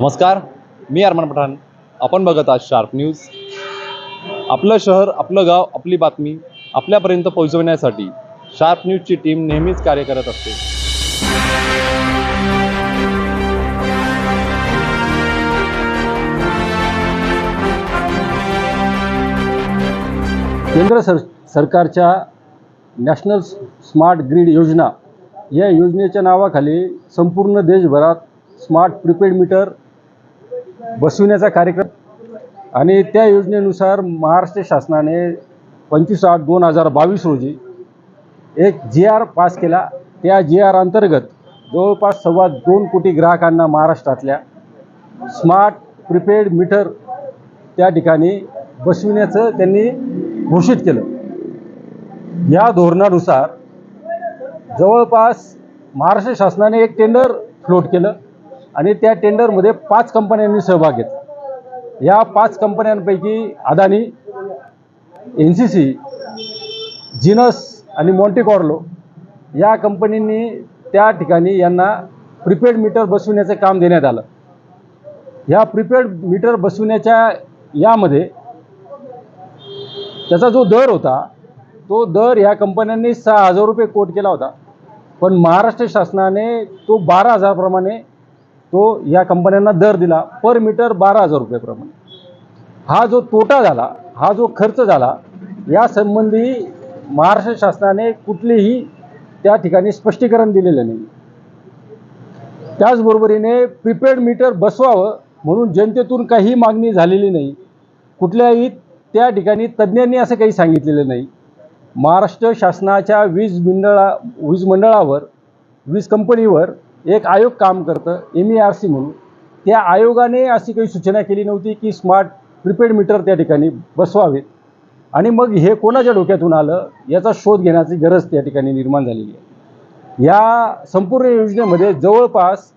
नमस्कार मी अरमान पठाण. आपण बघत आहात शार्प न्यूज. आपलं शहर आपलं गाव आपली बातमी आपल्यापर्यंत पोहोचवण्यासाठी शार्प न्यूजची टीम नेहमीच कार्य करत असते. केंद्र सर सरकारच्या नॅशनल स्मार्ट ग्रीड योजना या योजनेच्या नावाखाली संपूर्ण देशभरात स्मार्ट प्रीपेड मीटर बसविण्याचा कार्यक्रम आणि त्या योजनेनुसार महाराष्ट्र शासनाने पंचवीस आठ दोन हजार बावीस रोजी एक जी आर पास केला. त्या जी आर अंतर्गत जवळपास सव्वा दोन कोटी ग्राहकांना महाराष्ट्रातल्या स्मार्ट प्रीपेड मीटर त्या ठिकाणी बसविण्याचं त्यांनी घोषित केलं. या धोरणानुसार जवळपास महाराष्ट्र शासनाने एक टेंडर फ्लोट केलं. आणि त्या टेंडरमध्ये पाच कंपन्यांनी सहभाग घेतला. या पाच कंपन्यांपैकी Adani N C C Genus आणि मॉन्टेकॉर्लो या कंपनींनी त्या ठिकाणी यांना प्रिपेड मीटर बसविण्याचं काम देण्यात आलं. या प्रिपेड मीटर बसविण्याच्या यामध्ये त्याचा जो दर होता तो दर ह्या कंपन्यांनी सहा हजार रुपये कोट केला होता. पण महाराष्ट्र शासनाने तो बारा हजारप्रमाणे तो या कंपन्यांना दर दिला पर मीटर बारा हजार रुपयेप्रमाणे हा जो तोटा झाला हा जो खर्च झाला या संबंधी महाराष्ट्र शासनाने कुठलेही त्या ठिकाणी स्पष्टीकरण दिलेलं नाही. त्याचबरोबरीने प्रीपेड मीटर बसवावं म्हणून जनतेतून काही मागणी झालेली नाही. कुठल्याही त्या ठिकाणी तज्ज्ञांनी असं काही सांगितलेलं नाही. महाराष्ट्र शासनाच्या वीज मंडळा वीज मंडळावर वीज कंपनीवर एक आयोग काम करतं एम ई आर सी म्हणून. त्या आयोगाने अशी काही सूचना केली नव्हती की स्मार्ट प्रीपेड मीटर त्या ठिकाणी बसवावेत. आणि मग हे कोणाच्या डोक्यातून आलं याचा शोध घेण्याची गरज त्या ठिकाणी निर्माण झालेली आहे. या संपूर्ण योजनेमध्ये जवळपास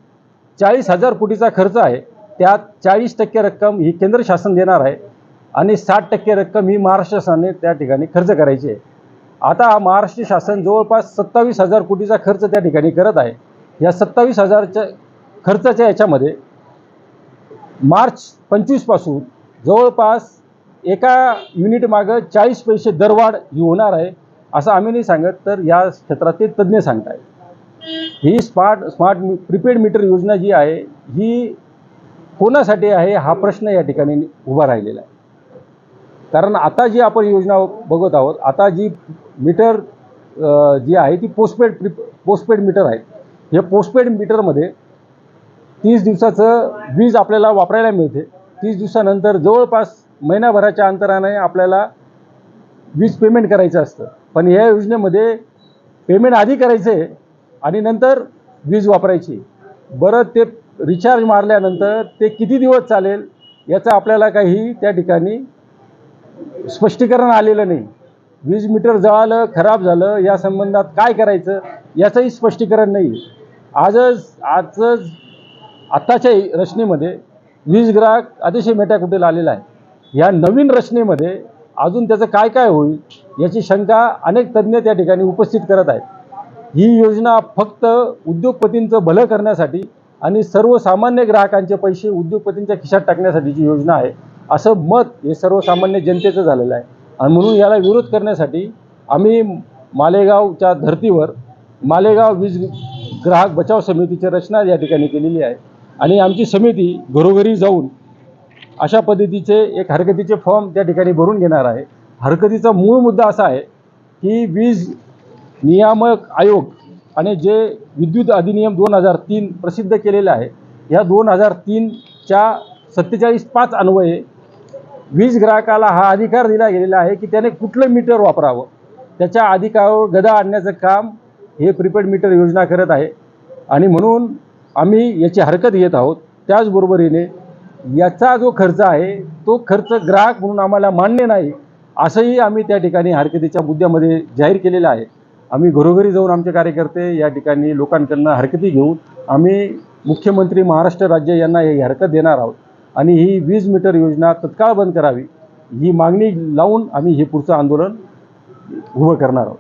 चाळीस हजार कोटीचा खर्च आहे. त्यात चाळीस टक्के रक्कम ही केंद्र शासन देणार आहे आणि साठ टक्के रक्कम ही महाराष्ट्र शासनाने त्या ठिकाणी खर्च करायची आहे. आता महाराष्ट्र शासन जवळपास सत्तावीस हजार कोटीचा खर्च त्या ठिकाणी करत आहे. या सत्तावीस हजारच्या खर्चाच्या याच्यामध्ये मार्च पंचवीसपासून जवळपास एका युनिटमागं चाळीस पैसे दरवाढ ही होणार आहे असं आम्ही नाही सांगत तर या क्षेत्रातील तज्ज्ञ सांगत आहेत ही स्मार्ट स्मार्ट प्रीपेड मीटर योजना जी आहे ही कोणासाठी आहे हा प्रश्न या ठिकाणी उभा राहिलेला आहे. कारण आता जी आपण योजना बघत आहोत आता जी मीटर जी आहे ती पोस्टपेड प्री पोस्टपेड मीटर आहे. या पोस्टपेड मीटरमध्ये तीस दिवसाचं वीज आपल्याला वापरायला मिळते. तीस दिवसानंतर जवळपास महिनाभराच्या अंतराने आपल्याला वीज पेमेंट करायचं असतं. पण या योजनेमध्ये पेमेंट आधी करायचं आहे आणि नंतर वीज वापरायची. बरं ते रिचार्ज मारल्यानंतर ते किती दिवस चालेल याचं आपल्याला काही त्या ठिकाणी स्पष्टीकरण आलेलं नाही. वीज मीटर जळालं खराब झालं या संबंधात काय करायचं? याचंही स्पष्टीकरण नाही. आजच आजच आत्ताच्या रचनेमध्ये वीज ग्राहक अतिशय मेटाकुटीला आलेला आहे. या नवीन रचनेमध्ये अजून त्याचं काय काय होईल याची शंका अनेक तज्ज्ञ त्या ठिकाणी उपस्थित करत आहेत. ही योजना फक्त उद्योगपतींचं भलं करण्यासाठी आणि सर्वसामान्य ग्राहकांचे पैसे उद्योगपतींच्या खिशात टाकण्यासाठीची योजना आहे असं मत हे सर्वसामान्य जनतेचं झालेलं आहे. आणि म्हणून याला विरोध करण्यासाठी आम्ही मालेगावच्या धर्तीवर मालेगाव वीज ग्राहक बचाव समितीची रचना या ठिकाणी केलेली आहे. आणि आमची समिती घरोघरी जाऊन अशा पद्धतीचे एक हरकतीचे फॉर्म त्या ठिकाणी भरून घेणार आहे. हरकतीचा मूळ मुद्दा असा आहे की वीज नियामक आयोग आणि जे विद्युत अधिनियम दोन हजार तीन प्रसिद्ध केलेलं आहे या दोन हजार तीनच्या सत्तेचाळीस पाच अन्वये वीज ग्राहकाला हा अधिकार दिला गेलेला आहे की त्याने कुठलं मीटर वापरावं? त्याच्या अधिकारावर गदा आणण्याचं काम हे प्रीपेड मीटर योजना करत आहे. आणि म्हणून आम्ही याची हरकत घेत आहोत. त्याचबरोबरीने याचा जो खर्च आहे तो खर्च ग्राहक म्हणून आम्हाला मान्य नाही असंही आम्ही त्या ठिकाणी हरकतीच्या मुद्द्यामध्ये जाहीर केलेलं आहे. आम्ही घरोघरी जाऊन आमचे कार्यकर्ते या ठिकाणी लोकांकडनं हरकती घेऊन आम्ही मुख्यमंत्री महाराष्ट्र राज्य यांना ही हरकत देणार आहोत. आणि ही वीज मीटर योजना तत्काळ बंद करावी ही मागणी लावून आम्ही हे पुढचं आंदोलन उभं करणार आहोत.